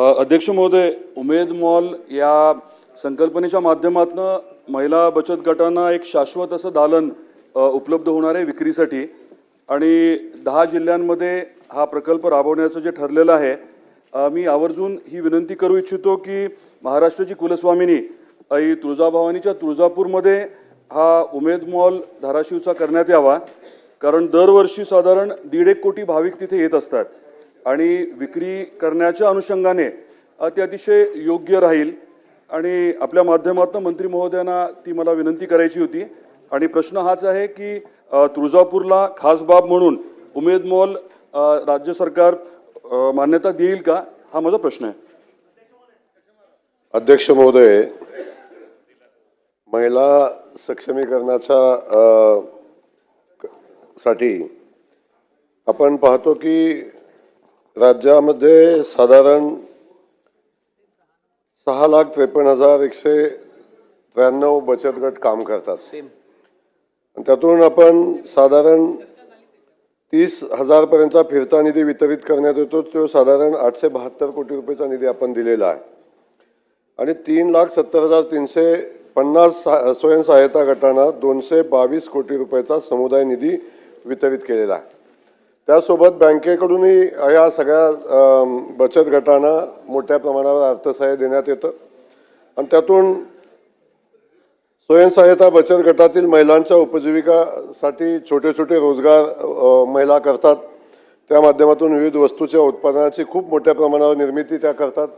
अध्यक्ष महोदय उमेद मॉल या संकल्पनेच्या माध्यमातून महिला बचत गटांना एक शाश्वत असं दालन उपलब्ध होणार आहे विक्रीसाठी. आणि दहा जिल्ह्यांमध्ये हा प्रकल्प राबवण्याचं जे ठरलेलं आहे मी आवर्जून ही विनंती करू इच्छितो की महाराष्ट्राची कुलस्वामिनी आई तुळजाभवानीच्या तुळजापूरमध्ये हा उमेद मॉल धाराशिवचा करण्यात यावा. कारण दरवर्षी साधारण दीड एक कोटी भाविक तिथे येत असतात. आणि विक्री करण्याच्या अनुषंगाने ते अतिशय योग्य राहील. आणि आपल्या माध्यमातून मंत्री महोदयांना ती मला विनंती करायची होती. आणि प्रश्न हाच आहे की तुळजापूरला खास बाब म्हणून उमेद मॉल राज्य सरकार मान्यता देईल का? हा माझा प्रश्न आहे. अध्यक्ष महोदय महिला सक्षमीकरणाच्या साठी आपण पाहतो की राज्यामध्ये साधारण सहा लाख त्रेपन्न हजार एकशे त्र्याण्णव बचत गट काम करतात. त्यातून आपण साधारण तीस हजारपर्यंतचा फिरता निधी वितरित करण्यात येतो. तो साधारण आठशे बहात्तर कोटी रुपयाचा निधी आपण दिलेला आहे. आणि तीन लाख सत्तर हजार तीनशे पन्नास स्वयंसहायता गटांना दोनशे बावीस कोटी रुपयाचा समुदाय निधी वितरित केलेला आहे. त्यासोबत बँकेकडूनही या सगळ्या बचत गटांना मोठ्या प्रमाणावर अर्थसहाय्य देण्यात येतं. आणि त्यातून स्वयंसहायता बचत गटातील महिलांच्या उपजीविकासाठी छोटे छोटे रोजगार महिला करतात. त्या माध्यमातून विविध वस्तूच्या उत्पादनाची खूप मोठ्या प्रमाणावर निर्मिती त्या करतात.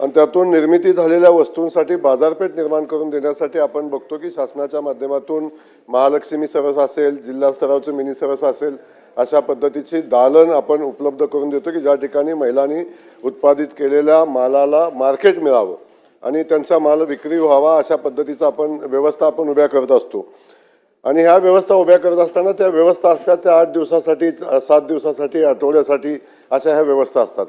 आणि त्यातून निर्मिती झालेल्या वस्तूंसाठी बाजारपेठ निर्माण करून देण्यासाठी आपण बघतो की शासनाच्या माध्यमातून महालक्ष्मी सरस असेल जिल्हा स्तरावचं मिनी सरस असेल अशा पद्धतीची दालन आपण उपलब्ध करून देतो की ज्या ठिकाणी महिलांनी उत्पादित केलेल्या मालाला मार्केट मिळावं आणि त्यांचा माल विक्री व्हावा अशा पद्धतीचा आपण व्यवस्था आपण उभ्या करत असतो. आणि ह्या व्यवस्था उभ्या करत असताना त्या व्यवस्था असतात त्या आठ दिवसासाठी सात दिवसासाठी आठवड्यासाठी अशा ह्या व्यवस्था असतात.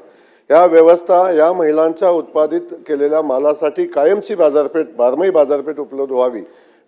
ह्या व्यवस्था या महिलांच्या उत्पादित केलेल्या मालासाठी कायमची बाजारपेठ बारमाही बाजारपेठ उपलब्ध व्हावी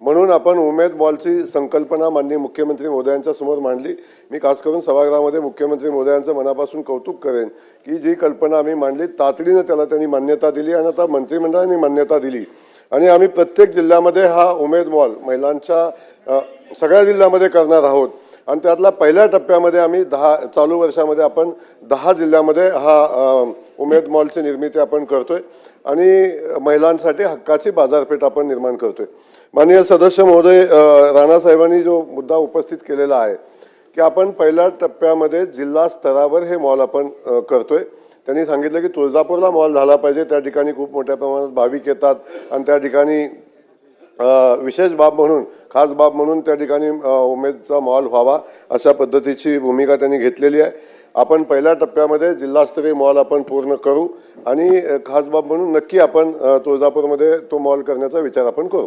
म्हणून आपण उमेद बॉलची संकल्पना माननीय मुख्यमंत्री महोदयांच्या समोर मांडली. मी खास करून सभागृहामध्ये मुख्यमंत्री मोदयांचं मनापासून कौतुक करेन की जी कल्पना आम्ही मांडली तातडीनं त्याला त्यांनी मान्यता दिली आणि आता मंत्रिमंडळाने मान्यता दिली. आणि आम्ही प्रत्येक जिल्ह्यामध्ये हा उमेद बॉल महिलांच्या सगळ्या जिल्ह्यामध्ये करणार आहोत. आणि त्यातला पहिल्या टप्प्यामध्ये आम्ही दहा चालू वर्षामध्ये आपण दहा जिल्ह्यामध्ये हा उमेद मॉलची निर्मिती आपण करतोय. आणि महिलांसाठी हक्काची बाजारपेठ आपण निर्माण करतोय. माननीय सदस्य महोदय राणासाहेबांनी जो मुद्दा उपस्थित केलेला आहे की आपण पहिल्या टप्प्यामध्ये जिल्हा स्तरावर हे मॉल आपण करतोय. त्यांनी सांगितलं की तुळजापूरला मॉल झाला पाहिजे. त्या ठिकाणी खूप मोठ्या प्रमाणात भाविक येतात आणि त्या ठिकाणी विशेष बाब म्हणून खास बाब म्हणून त्या ठिकाणी उमेदचा मॉल व्हावा अशा पद्धतीची भूमिका त्यांनी घेतलेली आहे. आपण पहिल्या टप्प्यामध्ये जिल्हास्तरीय मॉल आपण पूर्ण करू आणि खास बाब म्हणून नक्की आपण तुळजापूरमध्ये तो मॉल करण्याचा विचार आपण करू.